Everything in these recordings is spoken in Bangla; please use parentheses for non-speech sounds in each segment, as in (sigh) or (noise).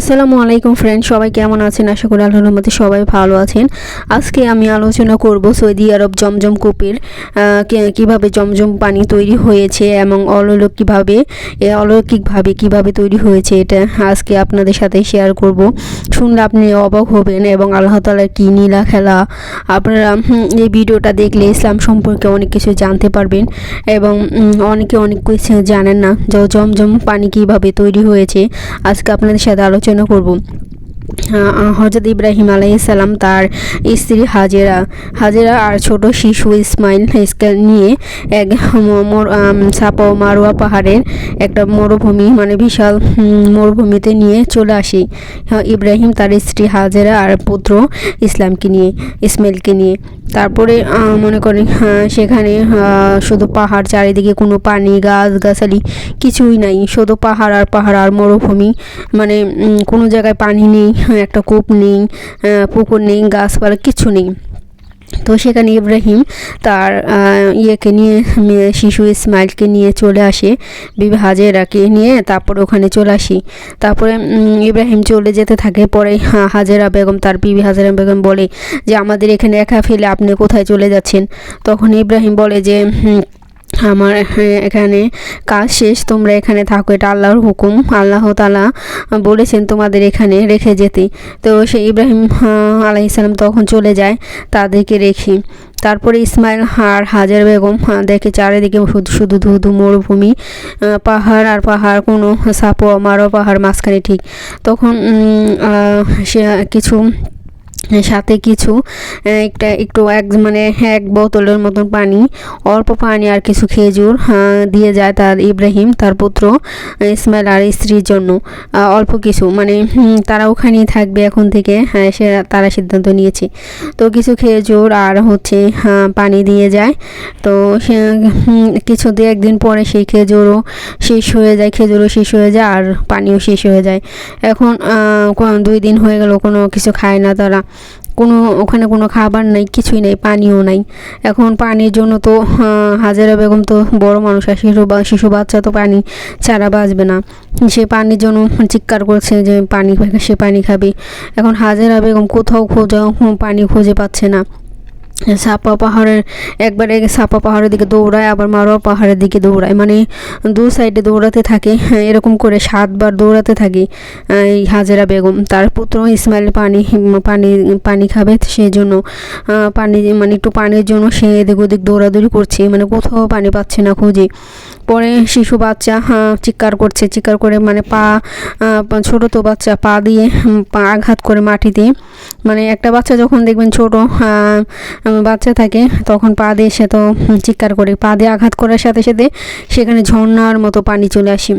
আসসালামু আলাইকুম ফ্রেন্ড সবাই কেমন আছেন? আশা করি আল্লাহর রহমতে সবাই ভালো আছেন। আজকে আমি আলোচনা করব সৌদি আরব জমজম কূপের কীভাবে জমজম পানি তৈরি হয়েছে এবং অলৌকিকভাবে অলৌকিকভাবে কীভাবে তৈরি হয়েছে এটা আজকে আপনাদের সাথে শেয়ার করব। শুনলে আপনি অবাক হবেন এবং আল্লাহ তালার কি নীলা খেলা। আপনারা এই ভিডিওটা দেখলে ইসলাম সম্পর্কে অনেক কিছু জানতে পারবেন এবং অনেকে অনেক কিছু জানেন না জমজম পানি কীভাবে তৈরি হয়েছে। আজকে আপনাদের সাথে আলোচনা করব। হজরত ইব্রাহিম আলাইসাল্লাম তার স্ত্রী হাজেরা। হাজেরা আর ছোট শিশু ইসমাইল নিয়ে এক সাপা মারোয়া পাহাড়ের একটা মরুভূমি মানে বিশাল মরুভূমিতে নিয়ে চলে আসি। হ্যাঁ, ইব্রাহিম তার স্ত্রী হাজেরা আর পুত্র ইসলামকে নিয়ে ইসমাইলকে নিয়ে। তারপরে মনে করেন সেখানে শুধু পাহাড় চারিদিকে কোনো পানি গাছ গাছালি কিছুই নাই। শুধু পাহাড় আর পাহাড় আর মরুভূমি মানে কোনো জায়গায় পানি নেই। (laughs) একটা কূপ নেই পুকুর নেই, গাছপালা কিছু নেই। তো সেখানে ইব্রাহিম তার ইয়েকে নিয়ে শিশু ইসমাইলকে নিয়ে চলে আসে বিবি হাজেরাকে নিয়ে তারপরে ওখানে চলে আসি। তারপরে ইব্রাহিম চলে যেতে থাকে, পরে হাজেরা বেগম তার বিবি হাজেরা বেগম বলে যে, আমাদের এখানে একা ফেলে আপনি কোথায় চলে যাচ্ছেন? তখন ইব্রাহিম বলে যে আমার হ্যাঁ, এখানে কাজ শেষ তোমরা এখানে থাকো এটা আল্লাহর হুকুম। আল্লাহ তালা বলেছেন তোমাদের এখানে রেখে যেতে। তো সে ইব্রাহিম আলাইসালাম তখন চলে যায় তাদেরকে রেখে। তারপরে ইসমাইল আর হাজার বেগম দেখে চারিদিকে শুধু শুধু ধুধু মরুভূমি পাহাড় আর পাহাড় কোনো সাপো মারো পাহাড় মাঝখানে ঠিক। তখন সে কিছু সাথে কিছু একটা একটু এক মানে এক বোতলের মতন পানি অল্প পানি আর কিছু খেজুর দিয়ে যায় তার ইব্রাহিম তার পুত্র ইসমাইল আর স্ত্রীর জন্য। অল্প কিছু মানে তারা ওখানেই থাকবে এখন থেকে হ্যাঁ, সে তারা সিদ্ধান্ত নিয়েছে। তো কিছু খেজুর আর হচ্ছে পানি দিয়ে যায়। তো সে কিছু দিয়ে একদিন পরে সেই খেজুরও শেষ হয়ে যায় খেজুরও শেষ হয়ে যায় আর পানিও শেষ হয়ে যায়। এখন দুই দিন হয়ে গেল কোনো কিছু খায় না তারা। কোনো, ওখানে কোনো খাবার নাই, কিছুই নেই, পানিও নাই। এখন পানির জন্য তো হাজারা বেগম তো বড় মানুষ, আর শিশু বা, শিশু বাচ্চা তো পানি ছাড়া বাঁচবে না। সে পানির জন্য চিৎকার করছে যে পানি, সে পানি খাবে। এখন হাজারা বেগম কোথাও খোঁজা পানি খুঁজে পাচ্ছে না। সাপা পাহাড়ের একবারে সাপা পাহাড়ের দিকে দৌড়ায় আবার মারোয়া পাহাড়ের দিকে দৌড়ায়। মানে দু সাইডে দৌড়াতে থাকে হ্যাঁ, এরকম করে সাতবার দৌড়াতে থাকে এই হাজেরা বেগম। তার পুত্র ইসমাইল পানি পানি পানি খাবে সেই জন্য পানি মানে একটু পানির জন্য সে এদিক ওদিক দৌড়াদৌড়ি করছে মানে কোথাও পানি পাচ্ছে না খুঁজে। পরে শিশু বাচ্চা আহ, চিৎকার করছে চিৎকার করে মানে পা ছোট তো বাচ্চা পা দিয়ে পা আঘাত করে মাটিতে মানে একটা বাচ্চা যখন দেখবেন ছোট বাচ্চা থাকে তখন পা দিয়ে সে তো চিৎকার করে পা দিয়ে আঘাত করার সাথে সাথে সেখানে ঝর্ণার মতো পানি চলে আসে।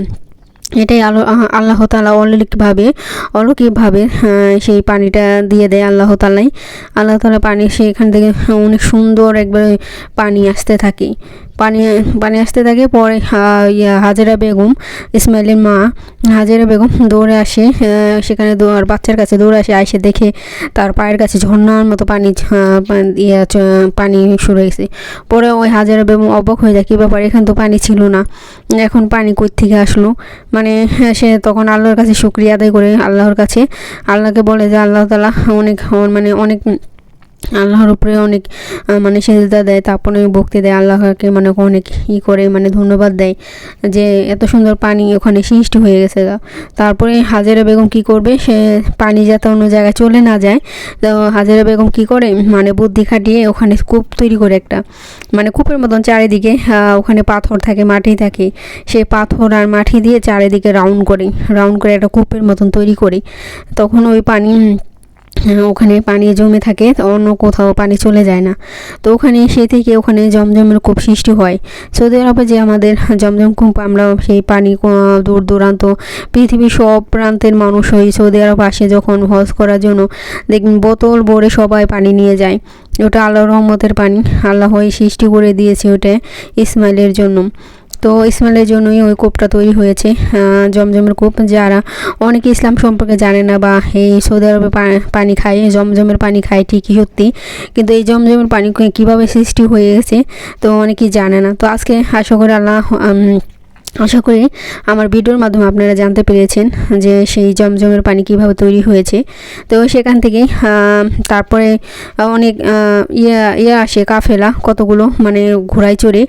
এটাই আলো আল্লাহ তালা অলৌকিকভাবে অলৌকিকভাবে সেই পানিটা দিয়ে দেয় আল্লাহ তালাই আল্লাহ তালা পানি সেখান থেকে অনেক সুন্দর একবারে পানি আসতে থাকে। পানি পানি আসতে থাকে পরে হাজেরা বেগম ইসমাইলের মা হাজেরা বেগম দৌড়ে আসে সেখানে দৌড় বাচ্চার কাছে দৌড়ে আসে আইসে দেখে তার পায়ের কাছে ঝর্ণার মতো পানি পানি শুরু হয়েছে পরে ওই হাজারা বেগম অবাক হয়ে যায় কী ব্যাপার এখানে তো পানি ছিল না। এখন পানি কই থেকে আসলো? মানে হ্যাঁ, সে তখন আল্লাহর কাছে শুক্রিয়া আদায় করে আল্লাহর কাছে। আল্লাহকে বলে যে আল্লাহ তালা অনেক মানে অনেক আল্লাহর উপরে অনেক মানে সেজদা দেয়, তারপরে ভক্তি দেয়, আল্লাহকে মানে অনেক ই করে মানে ধন্যবাদ দেয় যে এত সুন্দর পানি ওখানে সৃষ্টি হয়ে গেছে। তারপরে হাজারা বেগম কি করবে? সে পানি যাতে অন্য জায়গায় চলে না যায়। তো হাজারা বেগম কি করে? মানে বুদ্ধি খাটিয়ে ওখানে কূপ তৈরি করে একটা মানে কূপের মতন চারিদিকে ওখানে পাথর থাকে, মাটি থাকে। সেই পাথর আর মাটি দিয়ে চারিদিকে রাউন্ড করে রাউন্ড করে একটা কূপের মতন তৈরি করে। তখন ওই পানি ওখানে পানি জমে থাকে অন্য কোথাও পানি চলে যায় না। তো ওখানে সে থেকে ওখানে জমজমের কূপ সৃষ্টি হয়। সৌদি আরবে যে আমাদের জমজম কূপ, আমরা সেই পানি দূর দূরান্ত, পৃথিবীর সব প্রান্তের মানুষ ওই সৌদি আরব আসে যখন হজ করার জন্য। দেখবেন বোতল ভরে সবাই পানি নিয়ে যায়। ওটা আল্লাহ রহমতের পানি, আল্লাহ সৃষ্টি করে দিয়েছে ওটা ইসমাইলের জন্য। তো ইসমাইলের জন্যই ওই কূপটা তৈরি হয়েছে জমজমের কূপ। যারা অনেকে ইসলাম সম্পর্কে জানে না বা এই সৌদি আরবে পানি খায় জমজমের পানি খায়, ঠিকই সত্যি। কিন্তু এই জমজমের পানি কীভাবে সৃষ্টি হয়ে গেছে, তো অনেকেই জানে না। তো আজকে আশা করি আল্লাহ আশা করি আমার ভিডিওর মাধ্যমে আপনারা জানতে পেরেছেন যে সেই জমজমের পানি কীভাবে তৈরি হয়েছে। তো সেখান থেকে তারপরে অনেক ইয়া ইয়ে আসে কাফেলা, কতগুলো মানে ঘোড়ায় চড়ে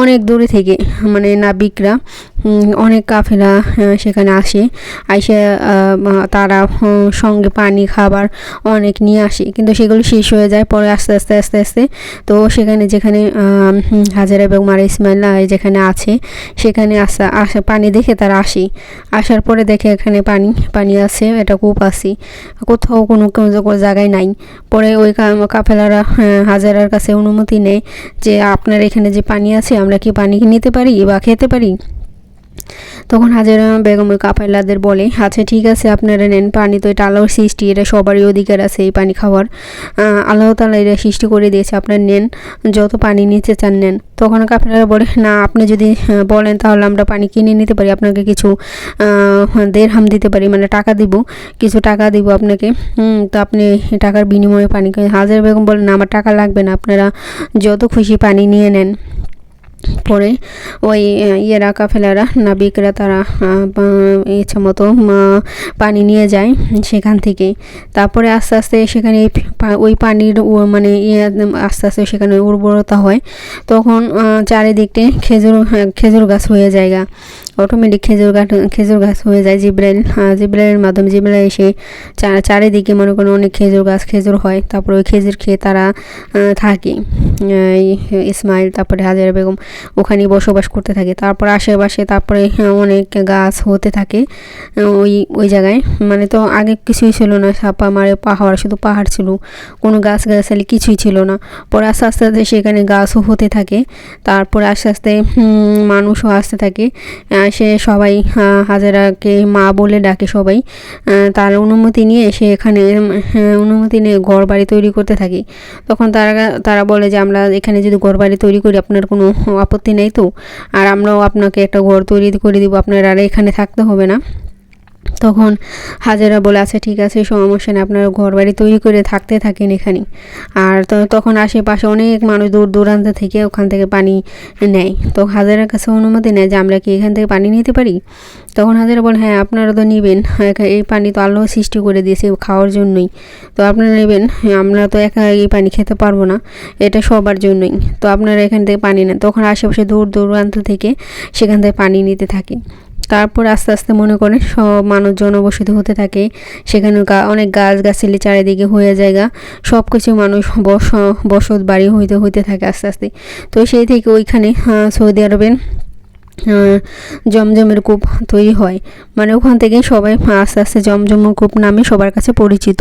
অনেক দূরে থেকে মানে নাবিকরা অনেক কাফেলা সেখানে আসে, আইসে তারা সঙ্গে পানি, খাবার অনেক নিয়ে আসে। কিন্তু সেগুলো শেষ হয়ে যায়, পরে আস্তে আস্তে আস্তে আস্তে। তো সেখানে যেখানে হাজারা বেগম আর ইসমাইল্লা যেখানে আছে, সেখানে আসা আসা পানি দেখে তারা আসি। আসার পরে দেখে এখানে পানি পানি আছে, এটা কূপ আছে। কোথাও কোনো জায়গায় নাই। পরে ওই কাফেলারা হাজারার কাছে অনুমতি নেয় যে আপনার এখানে যে পানি আছে, আমরা কি পানি নিতে পারি বা খেতে পারি? তখন হাজারা বেগম ওই কাপাইলাদের বলে আচ্ছা ঠিক আছে, আপনারা নেন পানি। তো এটা আল্লাহর সৃষ্টি, এটা সবারই অধিকার আছে এই পানি খাওয়ার। আল্লাহ তালা এটা সৃষ্টি করে দিয়েছে, আপনার নেন, যত পানি নিতে চান নেন। তখন কাপেলারা বলে, না, আপনি যদি বলেন তাহলে আমরা পানি কিনে নিতে পারি, আপনাকে কিছু দেড় হাম দিতে পারি মানে টাকা দিব, কিছু টাকা দিব আপনাকে। তো আপনি টাকার বিনিময়ে পানি হাজার বেগম বলেন না, আমার টাকা লাগবে না, আপনারা যত খুশি পানি নিয়ে নেন। পরে ওই ইয়েরা, কাফেলারা, নাবিকরা তারা ইচ্ছা মতো পানি নিয়ে যায় সেখান থেকে। তারপরে আস্তে আস্তে সেখানে ওই পানির মানে ইয়ে আস্তে আস্তে সেখানে উর্বরতা হয়। তখন চারিদিকটি খেজুর খেজুর গাছ হয়ে জায়গা। অটোমেটিক খেজুর গাছ খেজুর গাছ হয়ে যায় জিব্রাইল জিব্রাইলের মাধ্যমে জিব্রাইল এসে চারিদিকে মনে করেন অনেক খেজুর গাছ, খেজুর হয়। তারপরে ওই খেজুর খেয়ে তারা থাকে। ইসমাইল, তারপরে হাজারা বেগম ওখানে বসবাস করতে থাকে। তারপর আশেপাশে তারপরে অনেক গাছ হতে থাকে, ওই ওই জায়গায়। মানে তো আগে কিছুই ছিল না, সাপা মারে পাহাড়, শুধু পাহাড় ছিল। কোনো গাছ গাছালি কিছুই ছিল না। পরে আস্তে আস্তে আস্তে সেখানে গাছও হতে থাকে। তারপরে আস্তে আস্তে মানুষও আসতে থাকে। সে সবাই হাজারাকে মা বলে ডাকে সবাই। তার অনুমতি নিয়ে সে এখানে অনুমতি নিয়ে ঘর বাড়ি তৈরি করতে থাকি। তখন তারা তারা বলে যে, আমরা এখানে যদি ঘর বাড়ি তৈরি করি, আপনার কোনো আপত্তি নেই তো? আর আমরাও আপনাকে একটা ঘর তৈরি করে দিব, আপনার আর এখানে থাকতে হবে না। তখন হাজারা বলে আছে ঠিক আছে সমস্যা নেই, আপনারা ঘর বাড়ি তৈরি করে থাকতে থাকেন এখানে। আর তখন আশেপাশে অনেক মানুষ দূর দূরান্ত থেকে ওখান থেকে পানি নেয়। তো হাজারের কাছে অনুমতি নেয় যে, আমরা কি এখান থেকে পানি নিতে পারি? তখন হাজারা বলে হ্যাঁ আপনারা তো নেবেন। (laughs) এই পানি তো আল্লাহ সৃষ্টি করে দিয়েছে খাওয়ার জন্যই। তো আপনারা নেবেন, আমরা তো একা এই পানি খেতে পারব না, এটা সবার জন্যই। তো আপনারা এখান থেকে পানি নেন। তখন আশেপাশে দূর দূরান্ত থেকে সেখান থেকে পানি নিতে থাকে। তারপর আস্তে আস্তে মনে করেন সব মানুষ জনবসতি হতে থাকে। সেখানে অনেক গাছ গাছালি চারিদিকে হয়ে জায়গা সব কিছু মানুষ বস বসত বাড়ি হইতে হইতে থাকে আস্তে আস্তে। তো সেই থেকে ওইখানে সৌদি আরবের জমজমের কূপ তৈরি হয়। মানে ওখান থেকে সবাই আস্তে আস্তে জমজম কূপ নামে সবার কাছে পরিচিত।